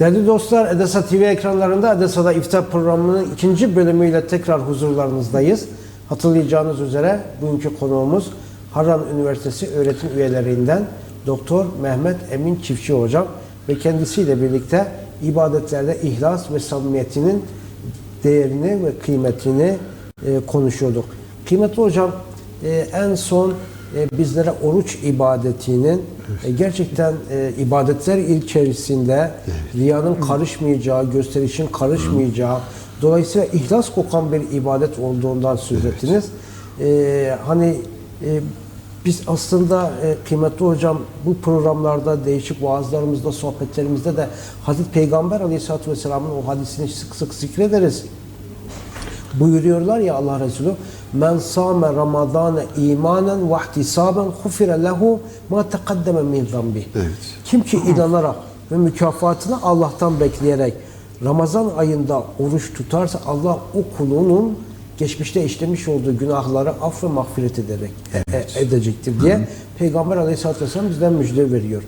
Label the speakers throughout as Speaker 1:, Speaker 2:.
Speaker 1: Değerli dostlar, Edesa TV ekranlarında Edesa'da iftar programının ikinci bölümüyle tekrar huzurlarınızdayız. Hatırlayacağınız üzere bugünkü konuğumuz Harran Üniversitesi öğretim üyelerinden Doktor Mehmet Emin Çiftçi Hocam ve kendisiyle birlikte ibadetlerde ihlas ve samimiyetinin değerini ve kıymetini e, konuşuyorduk. Kıymetli hocam, e, en son e, bizlere oruç ibadetinin e, gerçekten e, ibadetler içerisinde riyanın karışmayacağı, gösterişin karışmayacağı, dolayısıyla ihlas kokan bir ibadet olduğundan söz ettiniz. E, hani e, biz aslında e, kıymetli hocam bu programlarda değişik vaazlarımızda, sohbetlerimizde de Hazreti Peygamber Aleyhisselatü Vesselam'ın o hadisini sık sık zikrederiz. Buyuruyorlar ya Allah Resulü Men sâme ramadâne imanen ve ihtisâben hufire lehu ma teqaddeme min zambi.
Speaker 2: Evet.
Speaker 1: Kim ki inanarak ve mükafatını Allah'tan bekleyerek Ramazan ayında oruç tutarsa Allah o kulunun geçmişte işlemiş olduğu günahları af ve mağfiret ederek e- edecektir diye Peygamber Aleyhisselatü Vesselam bizden müjde veriyor.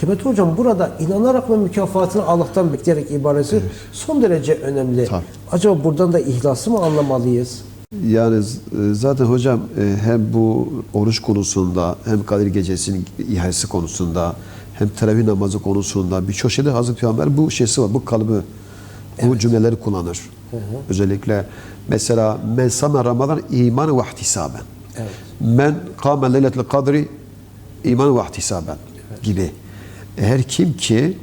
Speaker 1: Kıymetli hocam burada inanarak ve mükafatını Allah'tan bekleyerek ibaresi son derece önemli.
Speaker 2: Tabii.
Speaker 1: Acaba buradan da ihlası mı anlamalıyız?
Speaker 2: Yani z- zaten hocam e, hem bu oruç konusunda hem Kadir Gecesi'nin ihalesi konusunda hem teravih namazı konusunda birçok şeyde Hazreti Peygamber bu şeysi var, bu kalıbı, bu cümleleri kullanır. Özellikle mesela men sama Ramazan iman ve ihtisaben.
Speaker 1: Evet.
Speaker 2: Men kâme leyletel kadri iman ve ihtisaben gibi. Her kim ki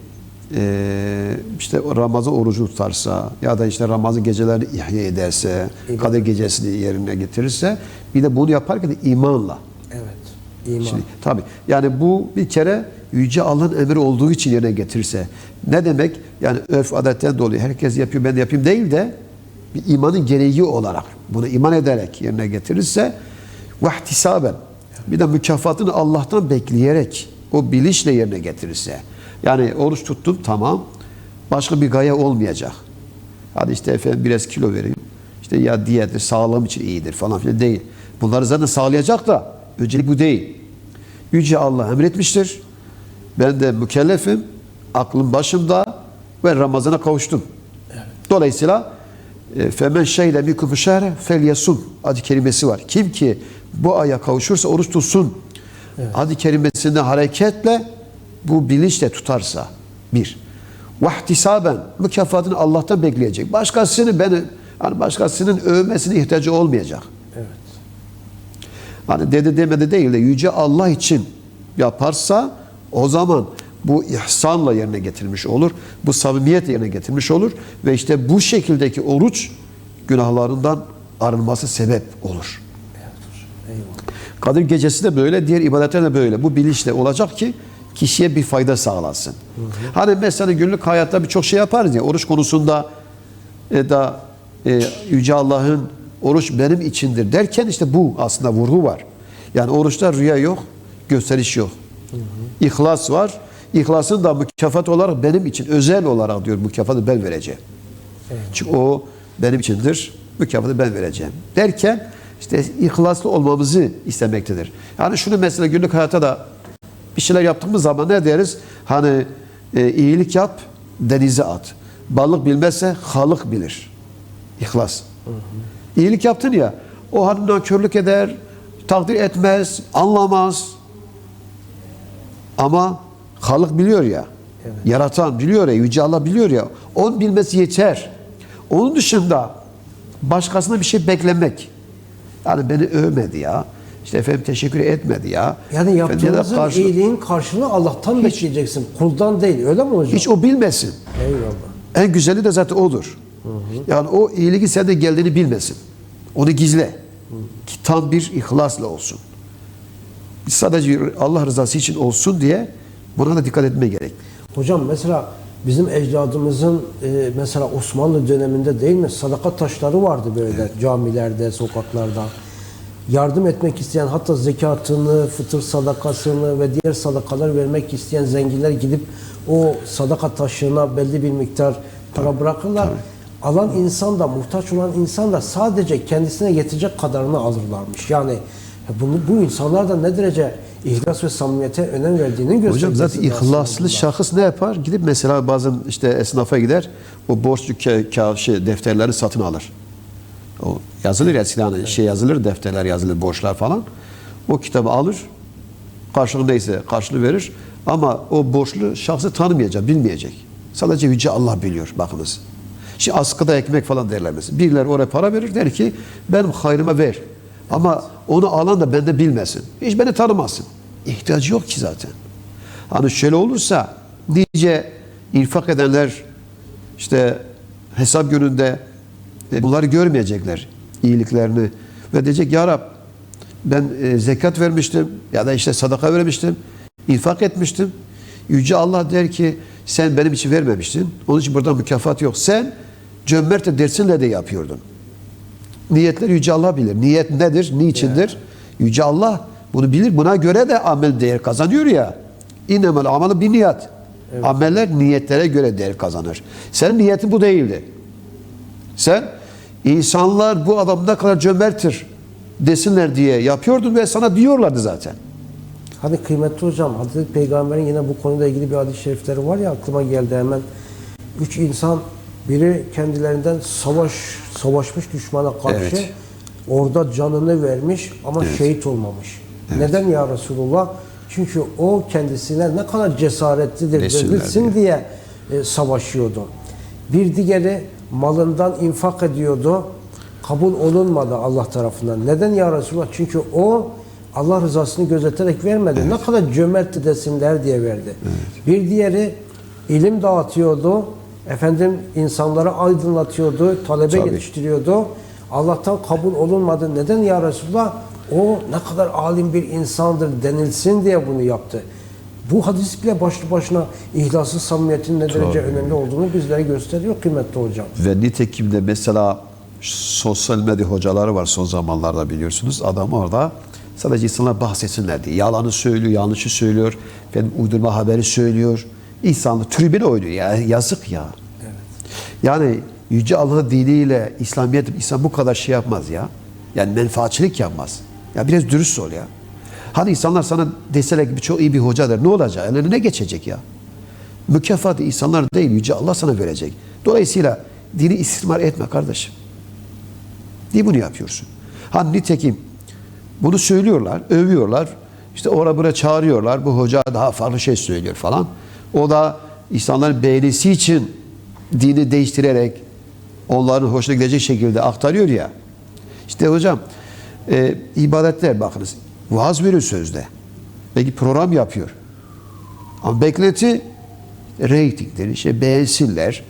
Speaker 2: e, işte Ramazan orucu tutarsa ya da işte Ramazan gecelerini ihya ederse, Kadir gecesini yerine getirirse bir de bunu yaparken de imanla.
Speaker 1: Evet. İman.
Speaker 2: Şimdi tabii yani bu bir kere Yüce Allah'ın emri olduğu için yerine getirirse ne demek? Yani örf adetten dolayı herkes yapıyor ben de yapayım değil de bir imanın gereği olarak bunu iman ederek yerine getirirse vahtisaben bir de mükafatını Allah'tan bekleyerek o bilinçle yerine getirirse yani oruç tuttum tamam başka bir gaye olmayacak. Hadi işte efendim biraz kilo vereyim. İşte ya diyettir, sağlığım için iyidir falan filan değil. Bunları zaten sağlayacak da öncelik bu değil. Yüce Allah emretmiştir. Ben de mükellefim. Aklım başımda ve Ramazan'a kavuştum. Dolayısıyla femen şeyle mikum şehre fel yasum adı kelimesi var. Kim ki bu aya kavuşursa oruç tutsun. Adı kelimesinde hareketle bu bilinçle tutarsa bir. Vahtisaben mükafatını Allah'tan bekleyecek. Başkasını beni hani başkasının övmesine ihtiyacı olmayacak.
Speaker 1: Evet.
Speaker 2: Hani dedi demedi değil de yüce Allah için yaparsa o zaman bu ihsanla yerine getirilmiş olur. Bu samimiyetle yerine getirilmiş olur. Ve işte bu şekildeki oruç günahlarından arınması sebep olur. Kadir gecesi de böyle, diğer ibadetler de böyle. Bu bilinçle olacak ki kişiye bir fayda sağlasın. Hani mesela günlük hayatta birçok şey yaparız ya, oruç konusunda e, da e, Yüce Allah'ın oruç benim içindir derken işte bu aslında vurgu var. Yani oruçta rüya yok, gösteriş yok. İhlas var. İhlasın da mükafat olarak benim için özel olarak diyor mükafatı ben vereceğim. Çünkü o benim içindir. Mükafatı ben vereceğim. Derken işte ihlaslı olmamızı istemektedir. Yani şunu mesela günlük hayatta da bir şeyler yaptığımız zaman ne deriz? Hani e, iyilik yap, denize at. Balık bilmezse halık bilir. İhlas. İyilik yaptın ya, o hani nankörlük eder, takdir etmez, anlamaz. Ama halık biliyor ya, yaratan biliyor ya, Yüce Allah biliyor ya, onun bilmesi yeter. Onun dışında başkasına bir şey beklemek. Yani beni övmedi ya, işte efendim teşekkür etmedi ya.
Speaker 1: Yani
Speaker 2: Efendim ya da
Speaker 1: yaptığımızın
Speaker 2: karşı-
Speaker 1: iyiliğin karşılığını Allah'tan bekleyeceksin. Kuldan değil. Öyle mi hocam?
Speaker 2: Hiç o bilmesin.
Speaker 1: Eyvallah.
Speaker 2: En güzeli de zaten odur. Yani o iyiliğin sende geldiğini bilmesin. Onu gizle. Ki tam bir ihlasla olsun. Sadece Allah rızası için olsun diye buna da dikkat etmeye gerek.
Speaker 1: Hocam mesela bizim ecdadımızın e, mesela Osmanlı döneminde değil mi sadaka taşları vardı böyle camilerde, sokaklarda. Yardım etmek isteyen hatta zekatını, fıtır sadakasını ve diğer sadakalar vermek isteyen zenginler gidip o sadaka taşına belli bir miktar para bırakırlar. Alan insan da, muhtaç olan insan da sadece kendisine yetecek kadarını alırlarmış. Yani bunu, bu insanlar da ne derece ihlas ve samimiyete önem verdiğinin göstergesi.
Speaker 2: Hocam zaten ihlaslı şahıs ne yapar? Gidip mesela bazen işte esnafa gider, o ka- şey, defterleri satın alır. O yazılır ya silahı şey yazılır, defterler yazılır, borçlar falan. O kitabı alır, karşılığı neyse karşılığı verir. Ama o borçlu şahsı tanımayacak, bilmeyecek. Sadece Yüce Allah biliyor bakınız. Şimdi askıda ekmek falan derler mesela. Birileri oraya para verir der ki benim hayrıma ver. Ama onu alan da bende bilmesin. Hiç beni tanımasın. İhtiyacı yok ki zaten. Hani şöyle olursa nice infak edenler işte hesap gününde e, bunları görmeyecekler iyiliklerini ve diyecek ya Rab ben e, zekat vermiştim ya da işte sadaka vermiştim infak etmiştim Yüce Allah der ki sen benim için vermemiştin onun için burada mükafat yok sen cömert dersinle de yapıyordun niyetler Yüce Allah bilir. Niyet nedir? Niçindir? Yüce Allah bunu bilir. Buna göre de amel değer kazanıyor ya. İnnemel amalı bir niyat. Ameller niyetlere göre değer kazanır. Senin niyetin bu değildi. Sen insanlar bu adam ne kadar cömerttir desinler diye yapıyordun ve sana diyorlardı zaten.
Speaker 1: Hani kıymetli hocam Hazreti Peygamber'in yine bu konuyla ilgili bir hadis-i şerifleri var ya aklıma geldi hemen. Üç insan biri kendilerinden savaş savaşmış düşmana karşı
Speaker 2: Evet.
Speaker 1: orada canını vermiş ama şehit olmamış. Neden ya Resulullah? Çünkü o kendisine ne kadar cesaretlidir dedirsin diye e, savaşıyordu. Bir diğeri malından infak ediyordu. Kabul olunmadı Allah tarafından. Neden ya Resulullah? Çünkü o Allah rızasını gözeterek vermedi. Ne kadar cömertti desinler diye verdi. Bir diğeri ilim dağıtıyordu. Efendim insanları aydınlatıyordu, talebe
Speaker 2: Tabii.
Speaker 1: yetiştiriyordu. Allah'tan kabul olunmadı. Neden ya Resulullah? O ne kadar alim bir insandır denilsin diye bunu yaptı. Bu hadis bile başlı başına ihlasın, samimiyetin ne derece önemli olduğunu bizlere gösteriyor kıymetli hocam.
Speaker 2: Ve nitekim de mesela sosyal medya hocaları var son zamanlarda biliyorsunuz. Adam orada sadece insanlar bahsetsinler diye. Yalanı söylüyor, yanlışı söylüyor. Efendim, uydurma haberi söylüyor. İnsanlar tribüne oynuyor. Ya, yazık ya. Yani Yüce Allah'ın diniyle İslamiyet, İslam bu kadar şey yapmaz ya. Yani menfaatçilik yapmaz. Ya biraz dürüst ol ya. Hani insanlar sana deseler ki çok iyi bir hocadır. Ne olacak? Ellerine ne geçecek ya? Mükafatı insanlar değil, Yüce Allah sana verecek. Dolayısıyla dini istismar etme kardeşim. Niye bunu yapıyorsun? Ha nitekim bunu söylüyorlar, övüyorlar. İşte ora bura çağırıyorlar. Bu hoca daha farklı şey söylüyor falan. O da insanların beğenisi için dini değiştirerek onların hoşuna gidecek şekilde aktarıyor ya. İşte hocam e, ibadetler bakınız. Vaaz veriyor sözde. Belki program yapıyor. Ama beklenti reytingleri işte beğensinler,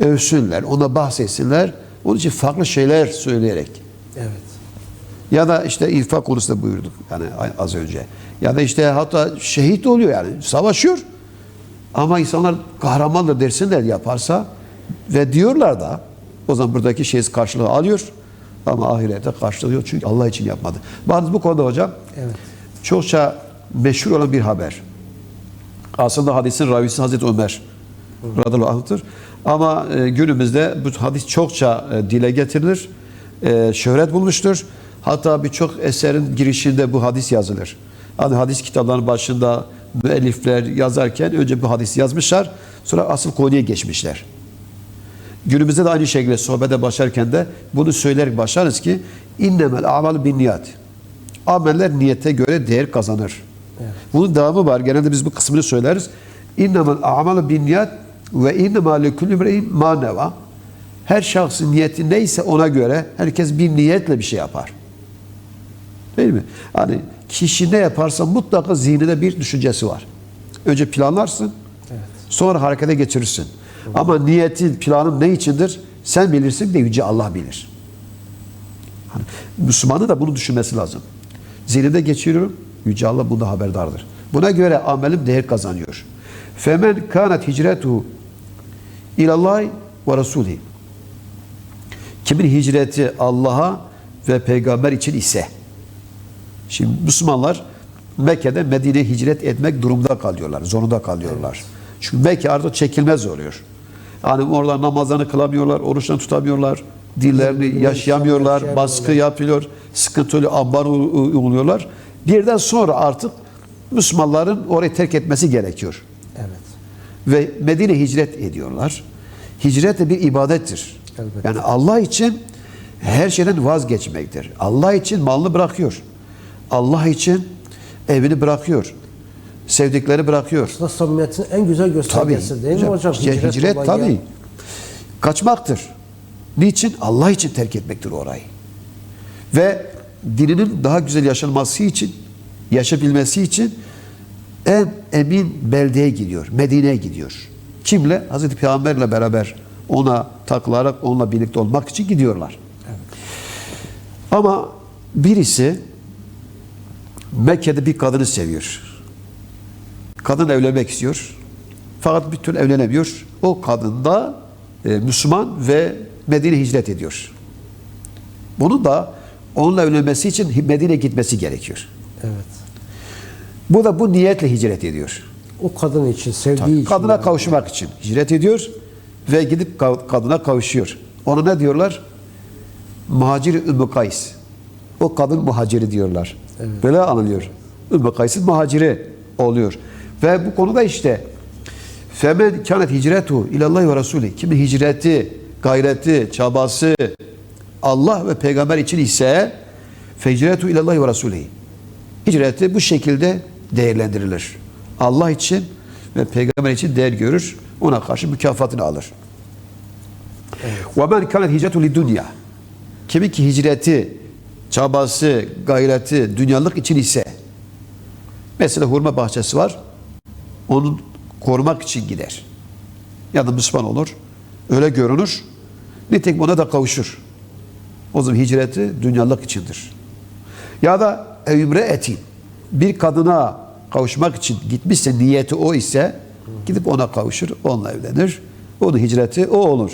Speaker 2: övsünler, ona bahsetsinler. Onun için farklı şeyler söyleyerek.
Speaker 1: Evet.
Speaker 2: Ya da işte infak konusunda buyurduk yani az önce. Ya da işte hatta şehit oluyor yani savaşıyor. Ama insanlar kahramandır dersinler yaparsa ve diyorlar da o zaman buradaki şey karşılığı alıyor ama ahirete karşılığı yok çünkü Allah için yapmadı. Bakınız bu konuda hocam
Speaker 1: Evet.
Speaker 2: çokça meşhur olan bir haber. Aslında hadisin ravisi Hazreti Ömer radıyallahu anh'tır. Ama e, günümüzde bu hadis çokça e, dile getirilir. E, şöhret bulmuştur. Hatta birçok eserin girişinde bu hadis yazılır. Hani hadis kitaplarının başında müellifler yazarken önce bu hadisi yazmışlar. Sonra asıl konuya geçmişler. Günümüzde de aynı şekilde sohbete başlarken de bunu söyleyerek başlarız ki innemel amal bin niyat. Ameller niyete göre değer kazanır. Bunun devamı var. Genelde biz bu kısmını söyleriz. İnnemel amal bin niyat ve innema lekulli imre'in ma neva. Her şahsın niyeti neyse ona göre herkes bir niyetle bir şey yapar. Değil mi? Hani kişi ne yaparsa mutlaka zihninde bir düşüncesi var. Önce planlarsın, sonra harekete geçirirsin. Ama niyetin, planın ne içindir? Sen bilirsin de Yüce Allah bilir. Hani Müslümanın da bunu düşünmesi lazım. Zihninde geçiriyorum, Yüce Allah bunda haberdardır. Buna göre amelim değer kazanıyor. Femen kanat hicretu ilallahi ve rasuli. Kimin hicreti Allah'a ve peygamber için ise Şimdi Müslümanlar Mekke'de Medine'ye hicret etmek durumda kalıyorlar, zorunda kalıyorlar. Çünkü Mekke artık çekilmez oluyor. Yani orada namazlarını kılamıyorlar, oruçlarını tutamıyorlar, dillerini yaşayamıyorlar, baskı yapıyor, sıkıntılı ambar uyguluyorlar. Birden sonra artık Müslümanların orayı terk etmesi gerekiyor.
Speaker 1: Evet.
Speaker 2: Ve Medine hicret ediyorlar. Hicret de bir ibadettir.
Speaker 1: Elbette.
Speaker 2: Yani Allah için her şeyden vazgeçmektir. Allah için malını bırakıyor. Allah için evini bırakıyor. Sevdikleri bırakıyor.
Speaker 1: Aslında samimiyetin en güzel
Speaker 2: Tabii.
Speaker 1: göstergesi değil mi hocam?
Speaker 2: Hicret, hicret tabii. Kaçmaktır. Niçin? Allah için terk etmektir orayı. Ve dininin daha güzel yaşanması için, yaşayabilmesi için en emin beldeye gidiyor. Medine'ye gidiyor. Kimle? Hazreti Peygamberle beraber ona takılarak onunla birlikte olmak için gidiyorlar. Ama birisi Mekke'de bir kadını seviyor. Kadın evlenmek istiyor. Fakat bir türlü evlenemiyor. O kadın da e, Müslüman ve Medine hicret ediyor. Bunun da onunla evlenmesi için Medine'ye gitmesi gerekiyor.
Speaker 1: Evet.
Speaker 2: Bu da bu niyetle hicret ediyor.
Speaker 1: O kadın için, sevdiği için.
Speaker 2: Kadına
Speaker 1: yani.
Speaker 2: kavuşmak için hicret ediyor ve gidip ka- kadına kavuşuyor. Ona ne diyorlar? Muhacir Ümmü Kays. O kadın muhaciri diyorlar. Böyle anılıyor. Ümmü Kays'ın muhaciri oluyor. Ve bu konuda işte Femen kânet hicretu ilallahi ve Resulü. Kimin hicreti, gayreti, çabası Allah ve peygamber için ise fecretu ilallahi ve Resulü. Hicreti bu şekilde değerlendirilir. Allah için ve peygamber için değer görür. Ona karşı mükafatını alır. Ve men kânet hicretu li dünya. Kimin ki hicreti, çabası, gayreti, dünyalık için ise mesela hurma bahçesi var. Onu korumak için gider. Ya da Müslüman olur. Öyle görünür. Nitekim ona da kavuşur. O zaman hicreti dünyalık içindir. Ya da evimre etin. Bir kadına kavuşmak için gitmişse niyeti o ise gidip ona kavuşur, onunla evlenir. Onun hicreti o olur.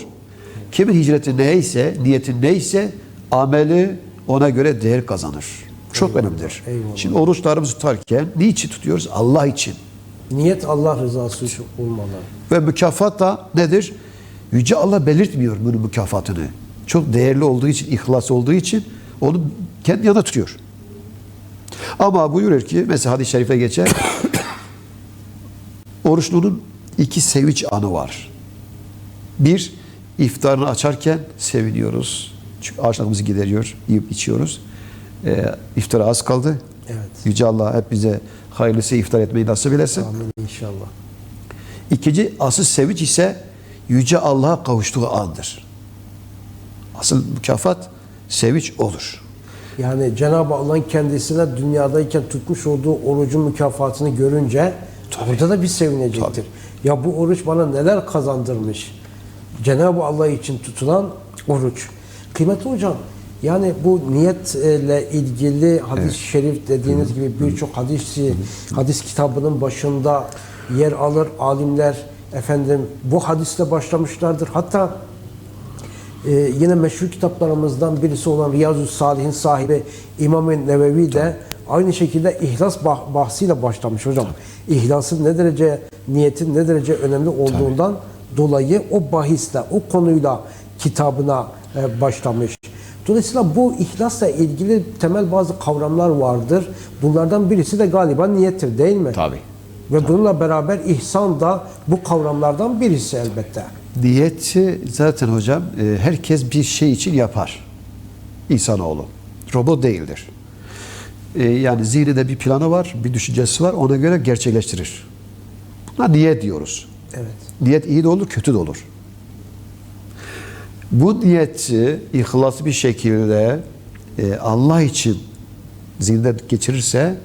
Speaker 2: Kimin hicreti neyse, niyeti neyse ameli ona göre değer kazanır. Çok önemlidir.
Speaker 1: eyvallah.
Speaker 2: Şimdi oruçlarımızı tutarken niçin tutuyoruz? Allah için.
Speaker 1: Niyet Allah rızası için olmalı.
Speaker 2: Ve mükafat da nedir? Yüce Allah belirtmiyor bunun mükafatını. Çok değerli olduğu için, ihlas olduğu için onu kendi yanına tutuyor. Ama buyurur ki, mesela hadis-i şerife geçer, oruçlunun iki sevinç anı var. Bir, iftarını açarken seviniyoruz. Çünkü açlığımızı gideriyor, yiyip içiyoruz. Ee, iftara az kaldı.
Speaker 1: Evet.
Speaker 2: Yüce Allah hep bize hayırlısı iftar etmeyi nasip eylesin.
Speaker 1: Amin inşallah.
Speaker 2: İkinci asıl sevinç ise Yüce Allah'a kavuştuğu andır. Asıl mükafat sevinç olur.
Speaker 1: Yani Cenab-ı Allah'ın kendisine dünyadayken tutmuş olduğu orucun mükafatını görünce orada da bir sevinecektir. Ya bu oruç bana neler kazandırmış. Cenab-ı Allah için tutulan oruç. Kıymetli hocam yani bu niyetle ilgili hadis-i şerif dediğiniz gibi birçok hadisi hadis kitabının başında yer alır. Alimler efendim bu hadisle başlamışlardır. Hatta ee, yine meşhur kitaplarımızdan birisi olan Riyazu Salih'in sahibi İmam-ı Nevevi de aynı şekilde ihlas bah- bahsiyle başlamış hocam. İhlasın ne derece, niyetin ne derece önemli olduğundan dolayı o bahisle, o konuyla kitabına e, başlamış. Dolayısıyla bu ihlasla ilgili temel bazı kavramlar vardır. Bunlardan birisi de galiba niyettir değil mi?
Speaker 2: Tabii.
Speaker 1: Ve bununla beraber ihsan da bu kavramlardan birisi elbette.
Speaker 2: Niyeti zaten hocam e, herkes bir şey için yapar. İnsanoğlu. Robot değildir. E, Yani zihninde bir planı var, bir düşüncesi var, ona göre gerçekleştirir. Buna niyet diyoruz.
Speaker 1: Evet.
Speaker 2: Niyet iyi de olur, kötü de olur. Bu niyeti ihlaslı bir şekilde e, Allah için zihninden geçirirse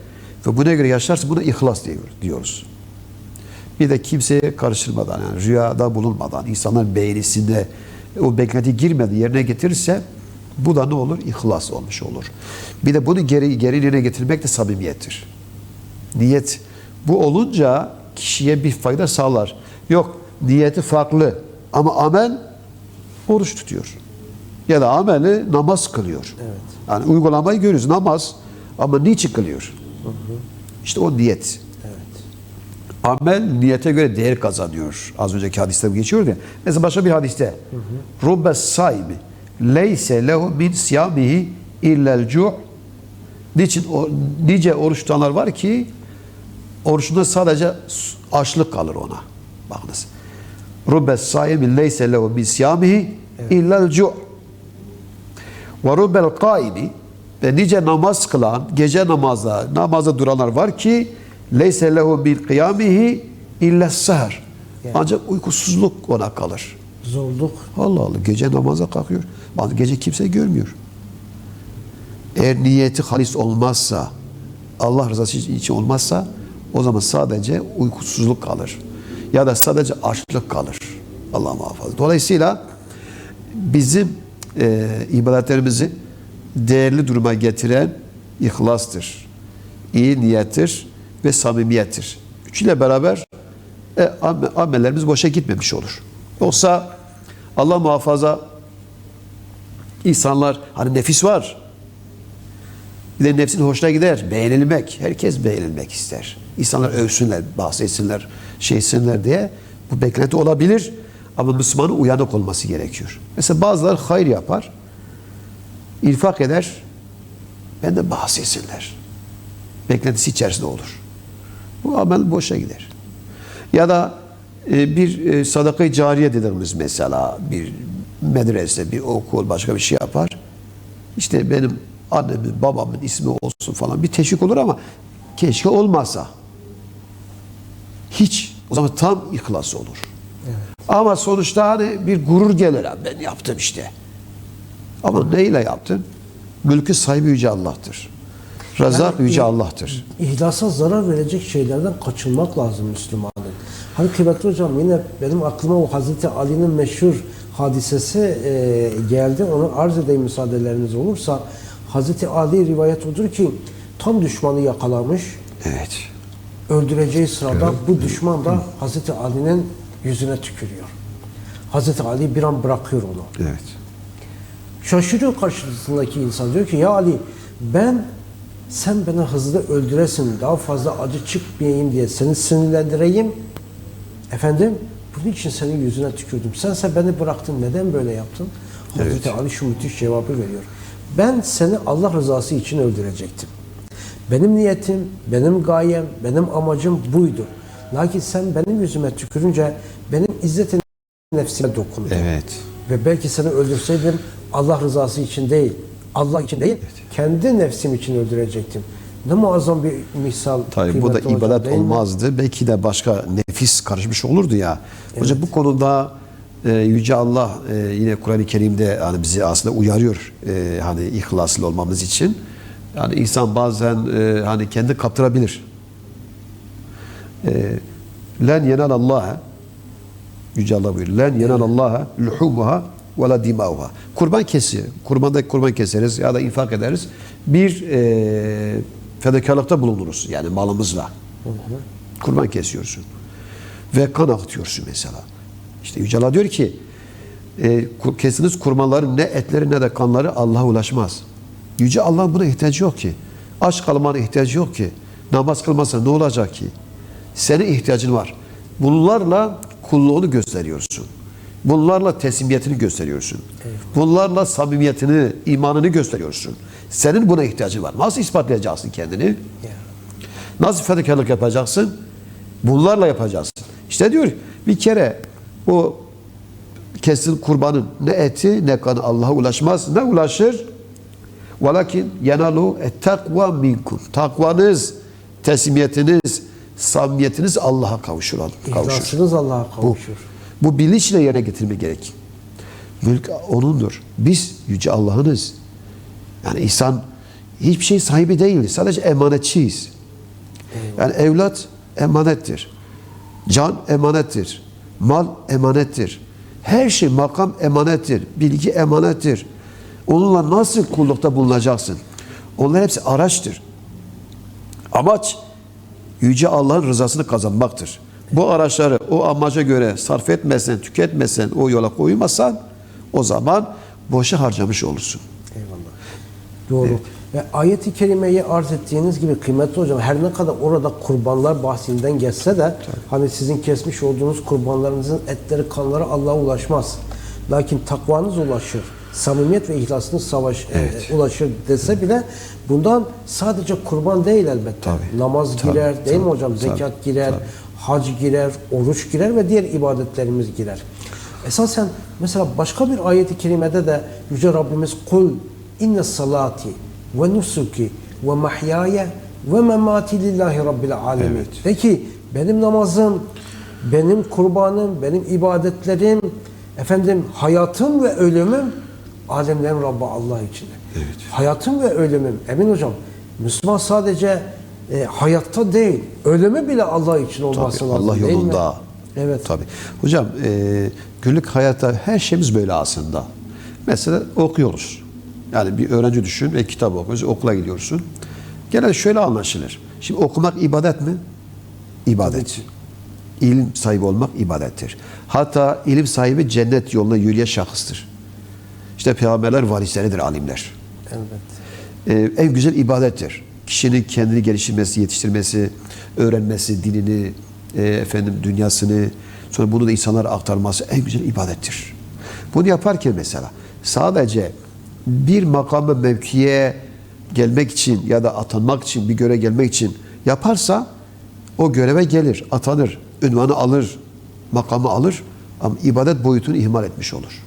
Speaker 2: ve buna göre yaşarsa buna ihlas diyor- diyoruz. Bir de kimseye karıştırmadan yani rüyada bulunmadan insanların beğenisinde o beklenti girmeden yerine getirirse bu da ne olur? İhlas olmuş olur. Bir de bunu geri, geri yerine getirmek de samimiyettir. Niyet bu olunca kişiye bir fayda sağlar. Yok niyeti farklı ama amel oruç tutuyor. Ya da ameli namaz kılıyor. Yani uygulamayı görüyoruz namaz ama niçin kılıyor? İşte o niyet. Amel niyete göre değer kazanıyor. Az önceki hadiste geçiyordu ya. Mesela başka bir hadiste. Rubbe saimi leyse lehu min siyamihi illel cu' Niçin o, nice oruç tutanlar var ki Oruçunda sadece açlık kalır ona. Bakınız. Rubbes saimi leyse lehu min siyamihi illel cu' ve rubbel kaimi ve nice namaz kılan, gece namazda, namaza duranlar var ki leyse lehu min kıyamihi illa seher. Ancak uykusuzluk ona kalır.
Speaker 1: Zorluk.
Speaker 2: Allah Allah gece namaza kalkıyor. Bazı gece kimse görmüyor. Eğer niyeti halis olmazsa, Allah rızası için olmazsa o zaman sadece uykusuzluk kalır. Ya da sadece açlık kalır. Allah muhafaza. Dolayısıyla bizim e, ibadetlerimizi değerli duruma getiren ihlastır. iyi niyettir ve samimiyettir. Üçüyle beraber e, am- amellerimiz boşa gitmemiş olur. Yoksa Allah muhafaza insanlar hani nefis var. Bir de nefsin hoşuna gider. Beğenilmek. Herkes beğenilmek ister. İnsanlar övsünler, bahsetsinler, şeysinler diye. Bu beklenti olabilir. Ama Müslümanın uyanık olması gerekiyor. Mesela bazıları hayır yapar. infak eder. Ben de bahsetsinler. Beklentisi içerisinde olur. Bu amel boşa gider. Ya da e, bir e, sadaka-i cariye dediğimiz mesela bir medrese, bir okul, başka bir şey yapar. İşte benim annemin, babamın ismi olsun falan bir teşvik olur ama keşke olmasa. Hiç. O zaman tam ihlas olur. Ama sonuçta hani bir gurur gelir. "Ha, Ben yaptım işte. Ama neyle yaptın? Mülkü sahibi Yüce Allah'tır. Razak
Speaker 1: Yani
Speaker 2: Yüce Allah'tır.
Speaker 1: İhlasa zarar verecek şeylerden kaçınmak lazım Müslümanın. Hani kıymetli hocam yine benim aklıma o Hazreti Ali'nin meşhur hadisesi e, geldi. Onu arz edeyim müsaadeleriniz olursa. Hazreti Ali rivayet odur ki tam düşmanı yakalamış.
Speaker 2: Evet.
Speaker 1: Öldüreceği sırada bu düşman da Hazreti Ali'nin yüzüne tükürüyor. Hazreti Ali bir an bırakıyor onu.
Speaker 2: Evet.
Speaker 1: Şaşırıyor karşısındaki insan. Diyor ki ya Ali ben sen beni hızlı öldüresin daha fazla acı çıkmayayım diye seni sinirlendireyim. Efendim bunun için senin yüzüne tükürdüm. Sense beni bıraktın neden böyle yaptın? Hazreti Ali şu müthiş cevabı veriyor. Ben seni Allah rızası için öldürecektim. Benim niyetim, benim gayem, benim amacım buydu. Lakin sen benim yüzüme tükürünce benim izzet nefsime dokundu.
Speaker 2: Evet.
Speaker 1: Ve belki seni öldürseydim Allah rızası için değil, Allah için değil, kendi nefsim için öldürecektim. Ne muazzam bir misal.
Speaker 2: Tabii bu da ibadet
Speaker 1: değil mi?
Speaker 2: olmazdı. Belki de başka nefis karışmış olurdu ya. Hocam bu konuda e, Yüce Allah e, yine Kur'an-ı Kerim'de hani bizi aslında uyarıyor e, hani ihlaslı olmamız için. Yani insan bazen e, hani kendi kaptırabilir. E, Len yenal Allah Yüce Allah buyuruyor. Len yenal Allah luhumuha ve la dimauha. Kurban kesi. Kurbanda kurban keseriz ya da infak ederiz. Bir e, fedakarlıkta bulunuruz. Yani malımızla. Kurban kesiyorsun. Ve kan akıtıyorsun mesela. İşte Yüce Allah diyor ki e, kesiniz kurbanların ne etleri ne de kanları Allah'a ulaşmaz. Yüce Allah'ın buna ihtiyacı yok ki. Aç kalmana ihtiyacı yok ki. Namaz kılmasa ne olacak ki? Senin ihtiyacın var. Bunlarla kulluğunu gösteriyorsun. Bunlarla teslimiyetini gösteriyorsun. Bunlarla samimiyetini, imanını gösteriyorsun. Senin buna ihtiyacın var. Nasıl ispatlayacaksın kendini? Nasıl fedakarlık yapacaksın? Bunlarla yapacaksın. İşte diyor bir kere o kesin kurbanın ne eti ne kanı Allah'a ulaşmaz. Ne ulaşır? Velakin yenalu takva minkum. Takvanız, teslimiyetiniz, samimiyetiniz Allah'a kavuşur. kavuşur.
Speaker 1: İhlasınız Allah'a
Speaker 2: Bu,
Speaker 1: kavuşur.
Speaker 2: bu bilinçle yerine getirmek gerek. Mülk O'nundur. Biz Yüce Allah'ınız. Yani insan hiçbir şey sahibi değil. Sadece emanetçiyiz. Yani evlat emanettir. Can emanettir. Mal emanettir. Her şey makam emanettir. Bilgi emanettir. Onunla nasıl kullukta bulunacaksın? Onlar hepsi araçtır. Amaç Yüce Allah'ın rızasını kazanmaktır. Bu araçları o amaca göre sarf etmesen, tüketmesen, o yola koymazsan o zaman boşa harcamış olursun.
Speaker 1: Eyvallah. Doğru. Ve ayet-i kerimeyi arz ettiğiniz gibi kıymetli hocam her ne kadar orada kurbanlar bahsinden geçse de hani sizin kesmiş olduğunuz kurbanlarınızın etleri kanları Allah'a ulaşmaz. Lakin takvanız ulaşır. samimiyet ve ihlasını savaş e,
Speaker 2: Evet.
Speaker 1: ulaşır dese bile bundan sadece kurban değil elbette.
Speaker 2: Tabii.
Speaker 1: Namaz
Speaker 2: Tabii,
Speaker 1: girer değil mi
Speaker 2: tabii,
Speaker 1: hocam?
Speaker 2: tabii,
Speaker 1: Zekat girer,
Speaker 2: tabii.
Speaker 1: hac girer, oruç girer ve diğer ibadetlerimiz girer. Esasen mesela başka bir ayet-i kerimede de Yüce Rabbimiz kul inne salati ve nusuki ve mahyaya ve memati lillahi rabbil alemin.
Speaker 2: Evet.
Speaker 1: De ki benim namazım, benim kurbanım, benim ibadetlerim, efendim hayatım ve ölümüm alemlerin Rabbi Allah içindir.
Speaker 2: Evet.
Speaker 1: Hayatım ve ölümüm. Emin hocam, Müslüman sadece e, hayatta değil, ölümü bile Allah için olması
Speaker 2: Tabii,
Speaker 1: lazım
Speaker 2: Allah
Speaker 1: mi?
Speaker 2: yolunda.
Speaker 1: Evet.
Speaker 2: Tabii. Hocam e, günlük hayatta her şeyimiz böyle aslında. Mesela okuyoruz. Yani bir öğrenci düşün ve kitap okuyoruz, okula gidiyorsun. Genelde şöyle anlaşılır. Şimdi okumak ibadet mi? İbadet. İlim sahibi olmak ibadettir. Hatta ilim sahibi cennet yoluna yürüyen şahıstır. İşte peygamberler varisleridir alimler.
Speaker 1: Evet.
Speaker 2: Ee, en güzel ibadettir. Kişinin kendini geliştirmesi, yetiştirmesi, öğrenmesi, dinini, e, efendim dünyasını, sonra bunu da insanlara aktarması en güzel ibadettir. Bunu yaparken mesela sadece bir makama mevkiye gelmek için ya da atanmak için, bir göre gelmek için yaparsa o göreve gelir, atanır, ünvanı alır, makamı alır ama ibadet boyutunu ihmal etmiş olur.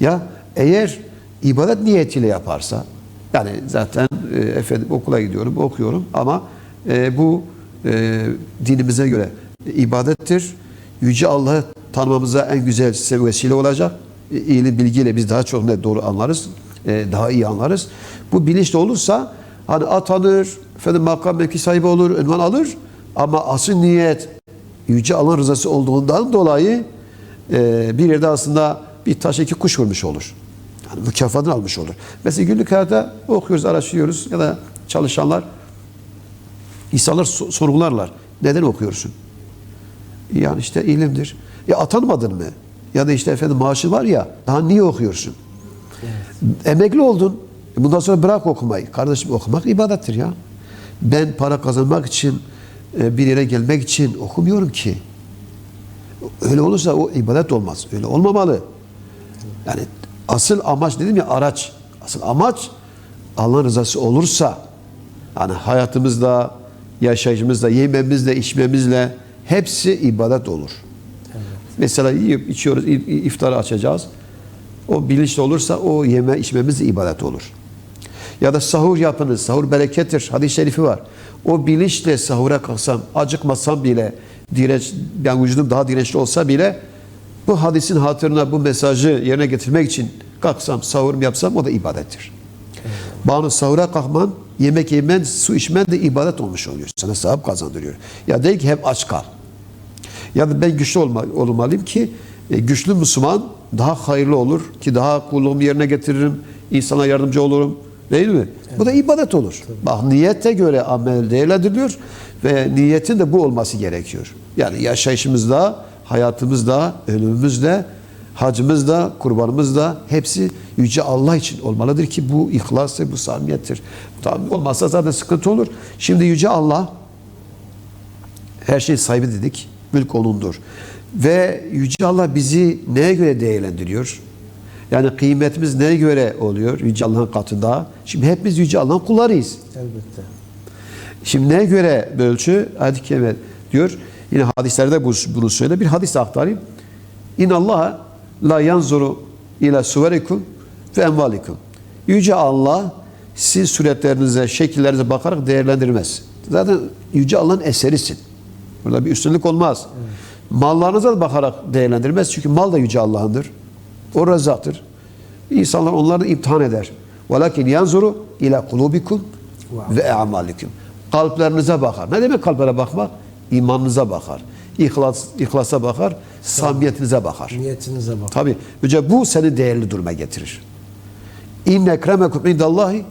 Speaker 2: Ya eğer ibadet niyetiyle yaparsa yani zaten e, efendim okula gidiyorum, okuyorum ama e, bu e, dinimize göre ibadettir. Yüce Allah'ı tanımamıza en güzel vesile olacak. E, İlim bilgiyle biz daha çok net doğru anlarız. e, daha iyi anlarız. Bu bilinçli olursa hani atanır, efendim makam mevki sahibi olur, ünvan alır ama asıl niyet Yüce Allah'ın rızası olduğundan dolayı e, bir yerde aslında bir taş iki kuş vurmuş olur. Yani mükafatını almış olur. Mesela günlük hayatta okuyoruz, araştırıyoruz ya da çalışanlar insanlar so- sorgularlar. Neden okuyorsun? Yani işte ilimdir. Ya atanmadın mı? Ya da işte efendim maaşı var ya daha niye okuyorsun? Emekli oldun. E Bundan sonra bırak okumayı. Kardeşim okumak ibadettir ya. Ben para kazanmak için e, bir yere gelmek için okumuyorum ki. Öyle olursa o ibadet olmaz. Öyle olmamalı. Yani asıl amaç dedim ya araç. Asıl amaç Allah'ın rızası olursa yani hayatımızda, yaşayışımızda, yememizle, içmemizle hepsi ibadet olur. Mesela yiyip içiyoruz, iftarı açacağız. O bilinçli olursa o yeme içmemiz de ibadet olur. Ya da sahur yapınız. Sahur berekettir. Hadis-i şerifi var. O bilinçle sahura kalksam, acıkmasam bile, direnç, yani vücudum daha dirençli olsa bile bu hadisin hatırına bu mesajı yerine getirmek için kalksam, sahurum yapsam o da ibadettir. Bağını sahura kalkman, yemek yemen, su içmen de ibadet olmuş oluyor. Sana sevap kazandırıyor. Ya değil ki hep aç kal. Ya da ben güçlü olma, olmalıyım ki e, güçlü Müslüman daha hayırlı olur ki daha kulluğumu yerine getiririm, insana yardımcı olurum. Değil mi? Bu da ibadet olur. Bak niyete göre amel değerlendiriliyor ve niyetin de bu olması gerekiyor. Yani yaşayışımızda, hayatımızda, ölümümüzde, hacımızda, kurbanımızda hepsi Yüce Allah için olmalıdır ki bu ihlastır, bu samimiyettir. Tabii olmazsa zaten sıkıntı olur. Şimdi Yüce Allah her şey sahibi dedik. Mülk O'nundur. Ve Yüce Allah bizi neye göre değerlendiriyor? Yani kıymetimiz neye göre oluyor Yüce Allah'ın katında? Şimdi hepimiz Yüce Allah'ın kullarıyız.
Speaker 1: Elbette.
Speaker 2: Şimdi neye göre bir ölçü? Kerime diyor. Yine hadislerde bu- bunu söyle. Bir hadis aktarayım. İn Allah la yanzuru ila suverikum ve envalikum. Yüce Allah siz suretlerinize, şekillerinize bakarak değerlendirmez. Zaten Yüce Allah'ın eserisin. Burada bir üstünlük olmaz. Mallarınıza da bakarak değerlendirmez. Çünkü mal da Yüce Allah'ındır. O rezaktır. İnsanlar onları imtihan eder. Velakin yanzuru ila kulubikum ve amalikum. Kalplerinize bakar. Ne demek kalplere bakmak? İmanınıza bakar. İhlas, ihlasa bakar. Samimiyetinize bakar.
Speaker 1: Niyetinize bak.
Speaker 2: Tabi. Önce bu seni değerli duruma getirir. İnne ekremekum indallahi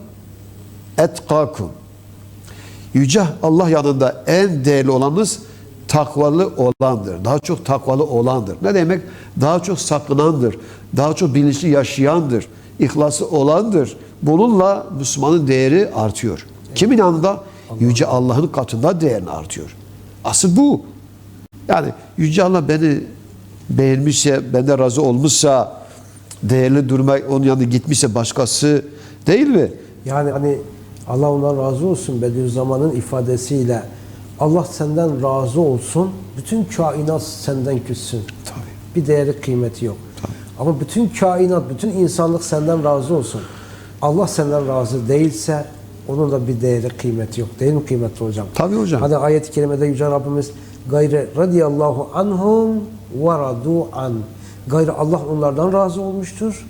Speaker 2: etkakum. Yüce Allah yanında en değerli olanınız takvalı olandır. Daha çok takvalı olandır. Ne demek? Daha çok sakınandır. Daha çok bilinçli yaşayandır. İhlası olandır. Bununla Müslümanın değeri artıyor. Kimin yanında? Yüce Allah'ın katında değerini artıyor. Asıl bu. Yani Yüce Allah beni beğenmişse, benden razı olmuşsa, değerli duruma onun yanında gitmişse başkası değil mi?
Speaker 1: Yani hani Allah ondan razı olsun Bediüzzaman'ın ifadesiyle Allah senden razı olsun, bütün kainat senden küssün.
Speaker 2: Tabii.
Speaker 1: Bir değeri kıymeti yok. Ama bütün kainat, bütün insanlık senden razı olsun. Allah senden razı değilse onun da bir değeri kıymeti yok. Değil mi kıymetli hocam?
Speaker 2: Tabii hocam.
Speaker 1: Hani ayet-i kerimede Yüce Rabbimiz gayrı radiyallahu anhum ve radu an. Gayrı Allah onlardan razı olmuştur.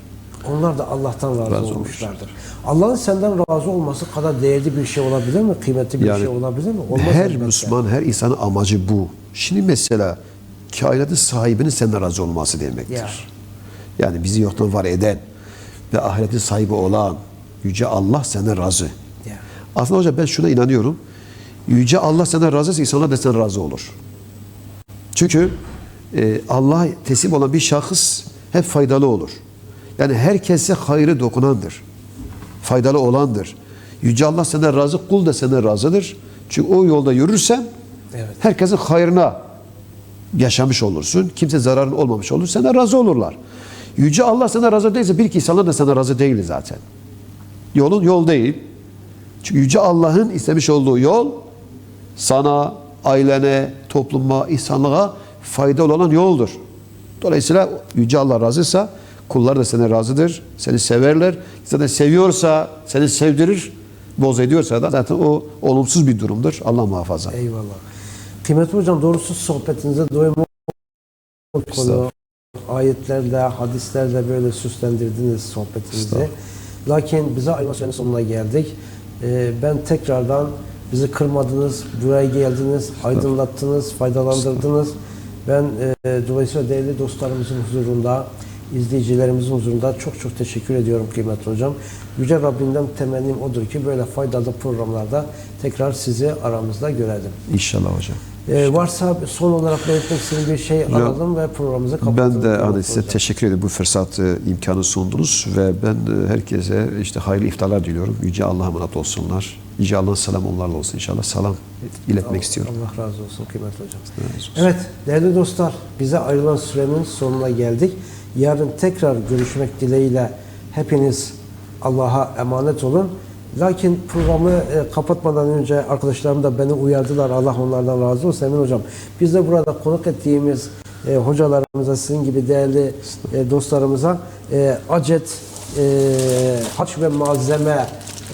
Speaker 1: Onlar da Allah'tan razı,
Speaker 2: Razı
Speaker 1: olmuşlardır. Allah'ın senden razı olması kadar değerli bir şey olabilir mi? Kıymetli bir
Speaker 2: Yani
Speaker 1: şey olabilir mi? Olmaz
Speaker 2: her
Speaker 1: elbette.
Speaker 2: Müslüman, her insanın amacı bu. Şimdi mesela kainatın sahibinin senden razı olması demektir.
Speaker 1: Ya.
Speaker 2: Yani bizi yoktan var eden ve ahiretin sahibi olan Yüce Allah senden razı.
Speaker 1: Ya.
Speaker 2: Aslında hocam ben şuna inanıyorum. Yüce Allah senden razıysa insanlar da senden razı olur. Çünkü e, Allah'a teslim olan bir şahıs hep faydalı olur. Yani herkese hayrı dokunandır. Faydalı olandır. Yüce Allah senden razı, kul da senden razıdır. Çünkü o yolda yürürsen
Speaker 1: Evet.
Speaker 2: herkesin hayrına yaşamış olursun. Kimse zararın olmamış olur. Senden razı olurlar. Yüce Allah sana razı değilse bir ki insanlar da sana razı değil zaten. Yolun yol değil. Çünkü Yüce Allah'ın istemiş olduğu yol sana, ailene, topluma, insanlığa faydalı olan yoldur. Dolayısıyla Yüce Allah razıysa kullar da sana razıdır. Seni severler. Zaten seviyorsa seni sevdirir. Boz ediyorsa da zaten o olumsuz bir durumdur. Allah muhafaza.
Speaker 1: Eyvallah. Kıymetli hocam doğrusu sohbetinize doyum konu ayetlerle, hadislerle böyle süslendirdiniz sohbetinizi. Lakin bize ayırma sürenin sonuna geldik. Ee, ben tekrardan bizi kırmadınız, buraya geldiniz, aydınlattınız, faydalandırdınız. Ben e, dolayısıyla değerli dostlarımızın huzurunda, izleyicilerimizin huzurunda çok çok teşekkür ediyorum kıymetli hocam. Yüce Rabbimden temennim odur ki böyle faydalı programlarda tekrar sizi aramızda görelim.
Speaker 2: İnşallah hocam.
Speaker 1: Ee, varsa son olarak belirtmek istediğim bir şey alalım ve programımızı kapatalım.
Speaker 2: Ben de hani size
Speaker 1: hocam.
Speaker 2: teşekkür ederim bu fırsat e, imkanı sundunuz ve ben e, herkese işte hayırlı iftarlar diliyorum. Yüce Allah'a emanet olsunlar. Yüce Allah'ın selam onlarla olsun inşallah. Selam iletmek istiyorum.
Speaker 1: Allah razı olsun kıymetli hocam.
Speaker 2: olsun.
Speaker 1: Evet değerli dostlar bize ayrılan sürenin sonuna geldik. Yarın tekrar görüşmek dileğiyle hepiniz Allah'a emanet olun. Lakin programı e, kapatmadan önce arkadaşlarım da beni uyardılar. Allah onlardan razı olsun Emin Hocam. Biz de burada konuk ettiğimiz e, hocalarımıza, sizin gibi değerli e, dostlarımıza e, acet, e, haç ve malzeme,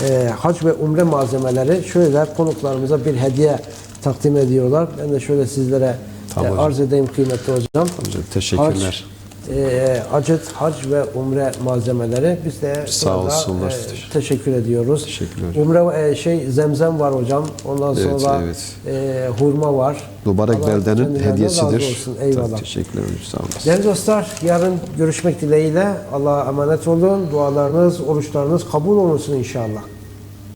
Speaker 1: e, hac ve umre malzemeleri şöyle konuklarımıza bir hediye takdim ediyorlar. Ben de şöyle sizlere
Speaker 2: Tamam
Speaker 1: e, arz edeyim kıymetli hocam.
Speaker 2: Hocam, teşekkürler.
Speaker 1: Hac, e, hac ve umre malzemeleri biz de
Speaker 2: Sağ olsunlar.
Speaker 1: e, teşekkür ediyoruz.
Speaker 2: Teşekkürler.
Speaker 1: Umre e, şey zemzem var hocam. Ondan
Speaker 2: Evet,
Speaker 1: sonra
Speaker 2: evet.
Speaker 1: e, hurma var.
Speaker 2: Mübarek beldenin hediyesidir.
Speaker 1: olsun. Eyvallah.
Speaker 2: Tabii, Teşekkürler hocam. Sağ olasın.
Speaker 1: Değerli dostlar, yarın görüşmek dileğiyle Allah'a emanet olun. Dualarınız, oruçlarınız kabul olunsun inşallah.